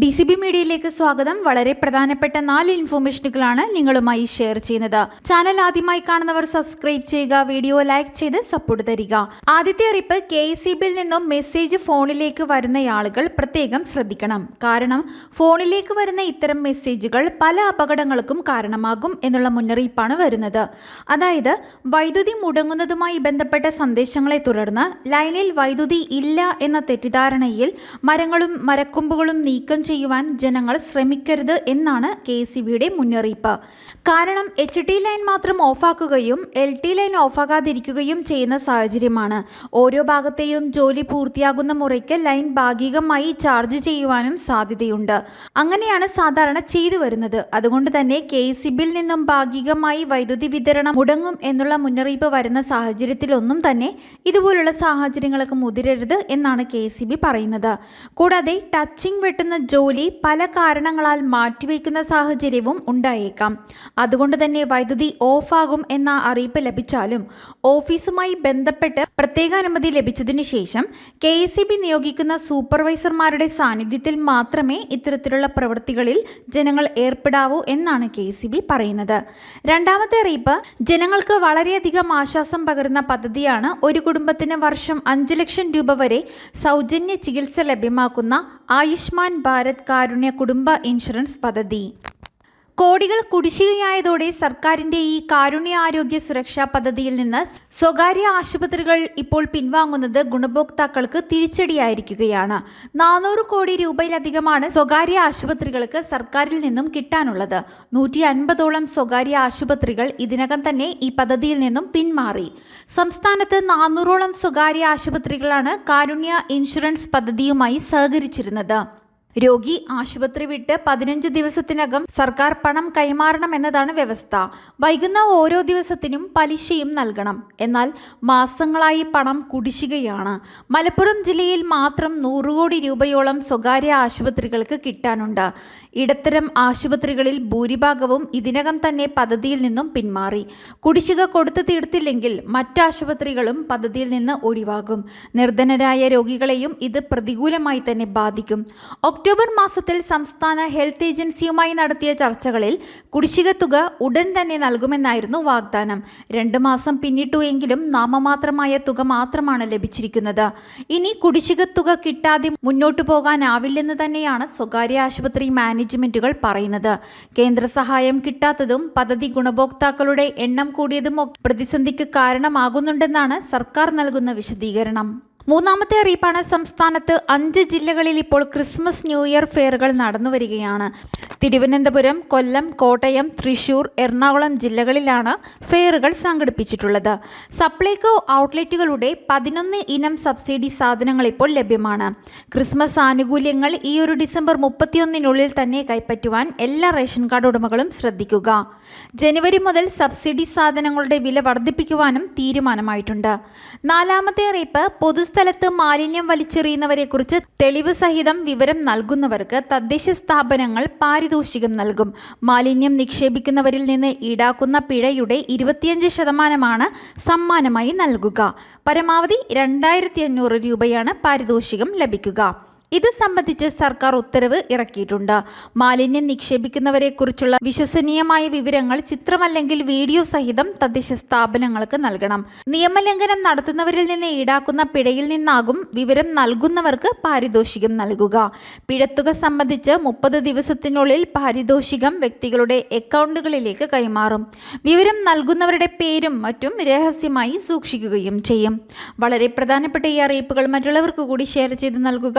D C B മീഡിയയിലേക്ക് സ്വാഗതം. വളരെ പ്രധാനപ്പെട്ട നാല് ഇൻഫോർമേഷനുകളാണ് നിങ്ങളുമായി ഷെയർ ചെയ്യുന്നത്. ചാനൽ ആദ്യമായി കാണുന്നവർ സബ്സ്ക്രൈബ് ചെയ്യുക വീഡിയോ ലൈക്ക് ചെയ്ത് സപ്പോർട്ട് തരിക. ആദ്യത്തെ അറിയിപ്പ് കെ സി ബിയിൽ നിന്നും മെസ്സേജ് ഫോണിലേക്ക് വരുന്നയാളുകൾ പ്രത്യേകം ശ്രദ്ധിക്കണം. കാരണം ഫോണിലേക്ക് വരുന്ന ഇത്തരം മെസ്സേജുകൾ പല അപകടങ്ങൾക്കും കാരണമാകും എന്നുള്ള മുന്നറിയിപ്പാണ് വരുന്നത്. അതായത് വൈദ്യുതി മുടങ്ങുന്നതുമായി ബന്ധപ്പെട്ട സന്ദേശങ്ങളെ തുടർന്ന് ലൈനിൽ വൈദ്യുതി ഇല്ല എന്ന തെറ്റിദ്ധാരണയിൽ മരങ്ങളും മരക്കൊമ്പുകളും നീക്കം ചെയ്യുവാൻ ജനങ്ങൾ ശ്രമിക്കരുത് എന്നാണ് കെ സി ബിയുടെ മുന്നറിയിപ്പ്. കാരണം എച്ച് ടി ലൈൻ മാത്രം ഓഫാക്കുകയും എൽ ടി ലൈൻ ഓഫാകാതിരിക്കുകയും ചെയ്യുന്ന സാഹചര്യമാണ്. ഓരോ ഭാഗത്തെയും ജോലി പൂർത്തിയാകുന്ന മുറയ്ക്ക് ലൈൻ ഭാഗികമായി ചാർജ് ചെയ്യുവാനും സാധ്യതയുണ്ട്. അങ്ങനെയാണ് സാധാരണ ചെയ്തു വരുന്നത്. അതുകൊണ്ട് തന്നെ കെ സി ബിയിൽ നിന്നും ഭാഗികമായി വൈദ്യുതി വിതരണം മുടങ്ങും എന്നുള്ള മുന്നറിയിപ്പ് വരുന്ന സാഹചര്യത്തിലൊന്നും തന്നെ ഇതുപോലുള്ള സാഹചര്യങ്ങളൊക്കെ മുതിരരുത് എന്നാണ് കെ സി ബി പറയുന്നത്. കൂടാതെ ടച്ചിങ് വെട്ടുന്ന ജോലി പല കാരണങ്ങളാൽ മാറ്റിവെക്കുന്ന സാഹചര്യവും ഉണ്ടായേക്കാം. അതുകൊണ്ട് തന്നെ വൈദ്യുതി ഓഫാകും എന്ന അറിയിപ്പ് ലഭിച്ചാലും ഓഫീസുമായി ബന്ധപ്പെട്ട് പ്രത്യേക അനുമതി ലഭിച്ചതിനു ശേഷം കെ നിയോഗിക്കുന്ന സൂപ്പർവൈസർമാരുടെ സാന്നിധ്യത്തിൽ മാത്രമേ ഇത്തരത്തിലുള്ള പ്രവൃത്തികളിൽ ജനങ്ങൾ ഏർപ്പെടാവൂ എന്നാണ് കെ പറയുന്നത്. രണ്ടാമത്തെ അറിയിപ്പ് ജനങ്ങൾക്ക് വളരെയധികം ആശ്വാസം പകരുന്ന പദ്ധതിയാണ് ഒരു കുടുംബത്തിന് വർഷം അഞ്ച് ലക്ഷം രൂപ വരെ സൗജന്യ ചികിത്സ ലഭ്യമാക്കുന്ന ആയുഷ്മാൻ ഭാരത് കാരുണ്യ കുടുംബ ഇൻഷുറൻസ് പദ്ധതി. കോടികൾ കുടിശ്ശികയായതോടെ സർക്കാരിന്റെ ഈ കാരുണ്യ ആരോഗ്യ സുരക്ഷാ പദ്ധതിയിൽ നിന്ന് സ്വകാര്യ ആശുപത്രികൾ ഇപ്പോൾ പിൻവാങ്ങുന്നത് ഗുണഭോക്താക്കൾക്ക് തിരിച്ചടിയായിരിക്കുകയാണ്. നാനൂറ് കോടി രൂപയിലധികമാണ് സ്വകാര്യ ആശുപത്രികൾക്ക് സർക്കാരിൽ നിന്നും കിട്ടാനുള്ളത്. നൂറ്റി അൻപതോളം സ്വകാര്യ ആശുപത്രികൾ ഇതിനകം തന്നെ ഈ പദ്ധതിയിൽ നിന്നും പിന്മാറി സംസ്ഥാനത്ത് നാനൂറോളം സ്വകാര്യ ആശുപത്രികളാണ് കാരുണ്യ ഇൻഷുറൻസ് പദ്ധതിയുമായി സഹകരിച്ചിരുന്നത്. രോഗി ആശുപത്രി വിട്ട് പതിനഞ്ച് ദിവസത്തിനകം സർക്കാർ പണം കൈമാറണം എന്നതാണ് വ്യവസ്ഥ. വൈകുന്ന ഓരോ ദിവസത്തിനും പലിശയും നൽകണം. എന്നാൽ മാസങ്ങളായി പണം കുടിശ്ശികയാണ്. മലപ്പുറം ജില്ലയിൽ മാത്രം നൂറ് കോടി രൂപയോളം സ്വകാര്യ ആശുപത്രികൾക്ക് കിട്ടാനുണ്ട്. ഇടത്തരം ആശുപത്രികളിൽ ഭൂരിഭാഗവും ഇതിനകം തന്നെ പദ്ധതിയിൽ നിന്നും പിന്മാറി. കുടിശ്ശിക കൊടുത്തു തീർത്തില്ലെങ്കിൽ മറ്റാശുപത്രികളും പദ്ധതിയിൽ നിന്ന് ഒഴിവാകും. നിർധനരായ രോഗികളെയും ഇത് പ്രതികൂലമായി തന്നെ ബാധിക്കും. ഒക്ടോബർ മാസത്തിൽ സംസ്ഥാന ഹെൽത്ത് ഏജൻസിയുമായി നടത്തിയ ചർച്ചകളിൽ കുടിശ്ശിക തുക ഉടൻ തന്നെ നൽകുമെന്നായിരുന്നു വാഗ്ദാനം. രണ്ട് മാസം പിന്നിട്ടു എങ്കിലും നാമമാത്രമായ തുക മാത്രമാണ് ലഭിച്ചിരിക്കുന്നത്. ഇനി കുടിശ്ശിക തുക കിട്ടാതെ മുന്നോട്ടു പോകാനാവില്ലെന്ന് തന്നെയാണ് സ്വകാര്യ ആശുപത്രി മാനേജ്മെന്റുകൾ പറയുന്നത്. കേന്ദ്ര സഹായം കിട്ടാത്തതും പദ്ധതി ഗുണഭോക്താക്കളുടെ എണ്ണം കൂടിയതും പ്രതിസന്ധിക്ക് കാരണമാകുന്നുണ്ടെന്നാണ് സർക്കാർ നൽകുന്ന വിശദീകരണം. മൂന്നാമത്തെ അറിയിപ്പാണ് സംസ്ഥാനത്ത് അഞ്ച് ജില്ലകളിൽ ഇപ്പോൾ ക്രിസ്മസ് ന്യൂ ഇയർ ഫെയറുകൾ നടന്നു വരികയാണ് തിരുവനന്തപുരം കൊല്ലം കോട്ടയം തൃശൂർ എറണാകുളം ജില്ലകളിലാണ് ഫെയറുകൾ സംഘടിപ്പിച്ചിട്ടുള്ളത്. സപ്ലൈകോ ഔട്ട്ലെറ്റുകളുടെ പതിനൊന്ന് ഇനം സബ്സിഡി സാധനങ്ങൾ ഇപ്പോൾ ലഭ്യമാണ്. ക്രിസ്മസ് ആനുകൂല്യങ്ങൾ ഈ ഒരു ഡിസംബർ മുപ്പത്തിയൊന്നിനുള്ളിൽ തന്നെ കൈപ്പറ്റുവാൻ എല്ലാ റേഷൻ കാർഡ് ഉടമകളും ശ്രദ്ധിക്കുക. ജനുവരി മുതൽ സബ്സിഡി സാധനങ്ങളുടെ വില വർദ്ധിപ്പിക്കുവാനും തീരുമാനമായിട്ടുണ്ട്. നാലാമത്തെ അറിയിപ്പ് പൊതുസ്ഥലത്ത് മാലിന്യം വലിച്ചെറിയുന്നവരെക്കുറിച്ച് തെളിവ് സഹിതം വിവരം നൽകുന്നവർക്ക് തദ്ദേശ സ്ഥാപനങ്ങൾ പാരിതോഷികം നൽകും. മാലിന്യം നിക്ഷേപിക്കുന്നവരിൽ നിന്ന് ഈടാക്കുന്ന പിഴയുടെ ഇരുപത്തിയഞ്ച് ശതമാനമാണ് സമ്മാനമായി നൽകുക. പരമാവധി രണ്ടായിരത്തി രൂപയാണ് പാരിതോഷികം ലഭിക്കുക. ഇത് സംബന്ധിച്ച് സർക്കാർ ഉത്തരവ് ഇറക്കിയിട്ടുണ്ട്. മാലിന്യം നിക്ഷേപിക്കുന്നവരെക്കുറിച്ചുള്ള വിശ്വസനീയമായ വിവരങ്ങൾ ചിത്രമല്ലെങ്കിൽ വീഡിയോ സഹിതം തദ്ദേശ സ്ഥാപനങ്ങൾക്ക് നൽകണം. നിയമലംഘനം നടത്തുന്നവരിൽ നിന്ന് ഈടാക്കുന്ന പിഴയിൽ നിന്നാകും വിവരം നൽകുന്നവർക്ക് പാരിതോഷികം നൽകുക. പിഴത്തുക സംബന്ധിച്ച് മുപ്പത് ദിവസത്തിനുള്ളിൽ പാരിതോഷികം വ്യക്തികളുടെ അക്കൗണ്ടുകളിലേക്ക് കൈമാറും. വിവരം നൽകുന്നവരുടെ പേരും മറ്റും രഹസ്യമായി സൂക്ഷിക്കുകയും ചെയ്യും. വളരെ പ്രധാനപ്പെട്ട ഈ അറിയിപ്പുകൾ മറ്റുള്ളവർക്ക് കൂടി ഷെയർ ചെയ്ത് നൽകുക.